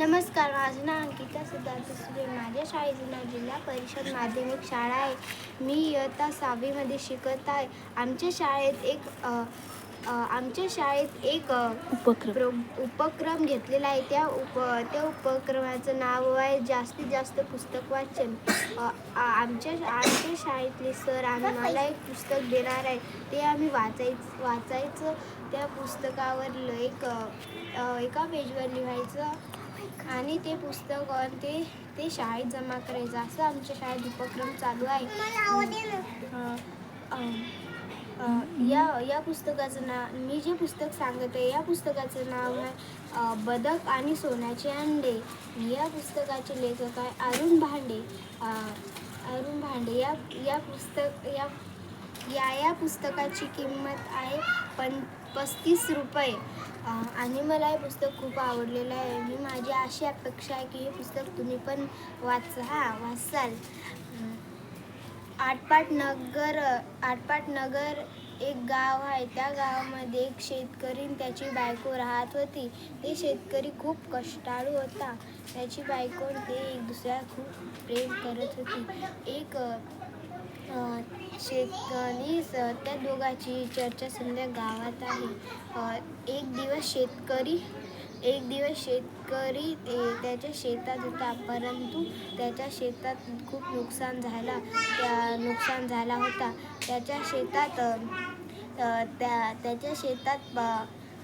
नमस्कार माझं नाव अंकिता सिद्धार्थ सुरे. माझ्या शाळेचं नाव जिल्हा परिषद माध्यमिक शाळा आहे. मी इयत्ता सहावीमध्ये शिकत आहे. आमच्या शाळेत एक आमच्या शाळेत एक उपक्रम. प्रो उपक्रम घेतलेला आहे. त्या उप त्या उपक्रमाचं नाव आहे जास्तीत जास्त पुस्तक वाचन. आमच्या आमच्या शाळेतले सर आम्हाला एक पुस्तक देणार आहे. ते आम्ही वाचायचं वाचायचं. त्या पुस्तकावर एक एका पेजवर लिहायचं. आणि ते पुस्तक ते ते शाळेत जमा करायचं. असं आमच्या शाळेत उपक्रम चालू आहे. या या पुस्तकाचं नाव मी जे पुस्तक सांगत आहे या पुस्तकाचं नाव आहे बदक आणि सोन्याचे अंडे. या पुस्तकाचे लेखक आहे अरुण भांडे. अरुण भांडे. या या पुस्तक या या या पुस्तकाची किंमत आहे पण पस्तीस रुपये. आणि मला हे पुस्तक खूप आवडलेलं आहे. मी माझी अशी अपेक्षा आहे की हे पुस्तक तुम्ही पण वाचा वाचाल. आटपाट नगर आटपाट नगर एक गाव आहे. त्या गावामध्ये एक शेतकरी त्याची बायको राहत होती. ते शेतकरी खूप कष्टाळू होता. त्याची बायको ते एक दुसऱ्या खूप प्रेम करत होती. एक शेतकरी त्या दोघाची चर्चा संध्या गावात आहे. एक दिवस शेतकरी एक दिवस शेतकरी ते- त्याच्या शेतात होता परंतु त्याच्या शेतात खूप नुकसान झाला. त्या नुकसान झाला होता. त्याच्या शेतात त्या त्याच्या शेतात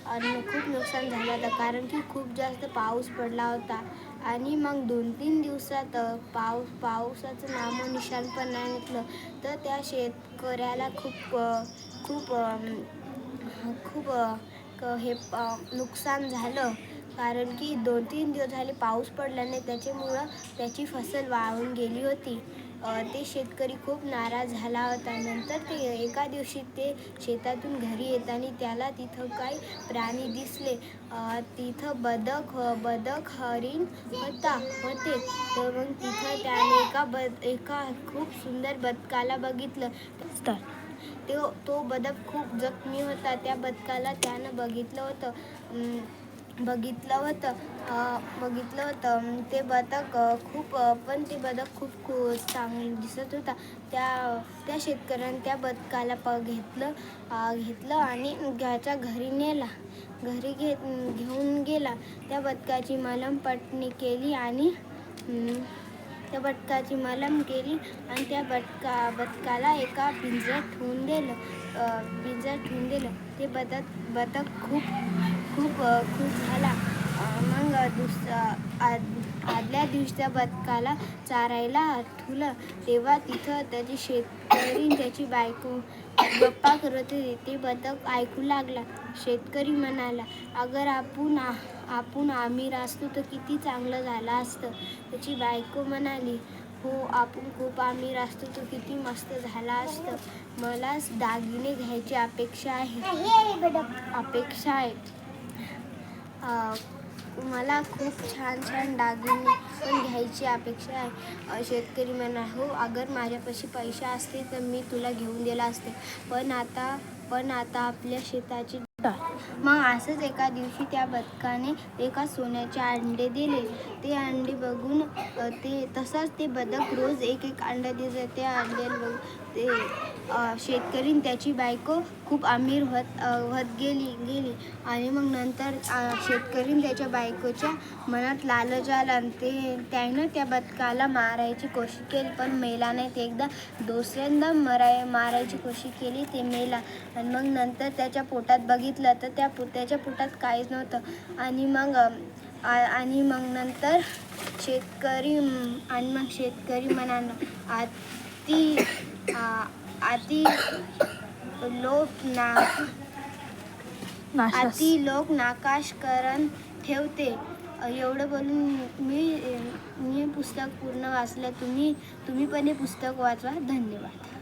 आणि खूप नुकसान झालं होतं कारण की खूप जास्त पाऊस पडला होता. आणि मग दोन तीन दिवसात पाऊस पावसाचं नामोनिशाण पण नाही निघलं तर त्या शेतकऱ्याला खूप खूप खूप क- हे नुकसान झालं. कारण की दोन तीन दिवस झाले पाऊस पडला नाही त्याच्यामुळं त्याची फसल वाळून गेली होती. ते शेतकरी खूप नाराज झाला होता. नंतर ते एका दिवशी ते शेतातून घरी येताना त्याला तिथं काही प्राणी दिसले. तिथं बदक बदक हरिण होता होते. तर मग तिथं त्याने एका बद एका खूप सुंदर बदकाला बघितलं. स्टार्ट तो तो बदक खूप जखमी होता. त्या बदकाला त्यानं बघितलं होतं. बघितलं होतं. बघितलं होतं. ते बदक खूप पण ते बदक खूप खूप चांगलं दिसत होता. त्या त्या शेतकऱ्याने त्या बदकाला प घेतलं घेतलं आणि त्याच्या घरी नेला. घरी घे घेऊन गेला. त्या बदकाची मलम पटणी केली आणि त्या बदकाची मलम केली आणि त्या बदका बदकाला एका पिंजऱ्यात ठेवून दिलं. पिंजऱ्यात ठेवून दिलं. ते बदक बदक खूप खूप खुश झाला. मग दुस आद- आदल्या दिवशी त्या बदकाला चारायला ठेवलं तेव्हा तिथं त्याची शेतकरी त्याची बायको गप्पा करत होती. ते बदक ऐकू लागला. शेतकरी म्हणाला अगर आपण आपण आमिर असतो तर किती चांगलं झालं असतं. त्याची बायको म्हणाली हो आपण खूप आमिर असतो तर किती मस्त झाला असतं. मला दागिने घ्यायची अपेक्षा आहे. अपेक्षा आहे. मला खूप छान छान दागिने पण घ्यायची अपेक्षा आहे. शेतकरी म्हणा हो अगर माझ्यापाशी पैसे असते तर मी तुला घेऊन दिला असते. पण आता पण आता आपल्या शेताची मग असंच एका दिवशी त्या बदकाने एका सोन्याचे अंडे दिले. ते अंडे बघून ते तसंच ते बदक रोज एक एक अंडा दिलं त्या अंड्याला बघ ते शेतकरी आणि त्याची बायको खूप अमीर होत होत गेली गेली. आणि मग नंतर अ, शेतकरी त्याच्या बायकोच्या मनात लालच आला आणि ते त्यानं त्या बदकाला मारायची कोशिश केली. पण मेला नाही ते एकदा दुसऱ्यांदा मराय मारायची कोशिश केली ते मेला. आणि मग नंतर त्याच्या पोटात बघितलं तर त्या पो त्याच्या पोटात काहीच नव्हतं. आणि मग आणि मग नंतर शेतकरी आणि मग शेतकरी म्हणाला आ आ- आती लोक ना आती लोक नाकाशकरण ठेवते. अ, एवढं बोलून मी मी पुस्तक पूर्ण वाचलं. तुम्ही तुम्ही पण हे पुस्तक वाचवा. धन्यवाद.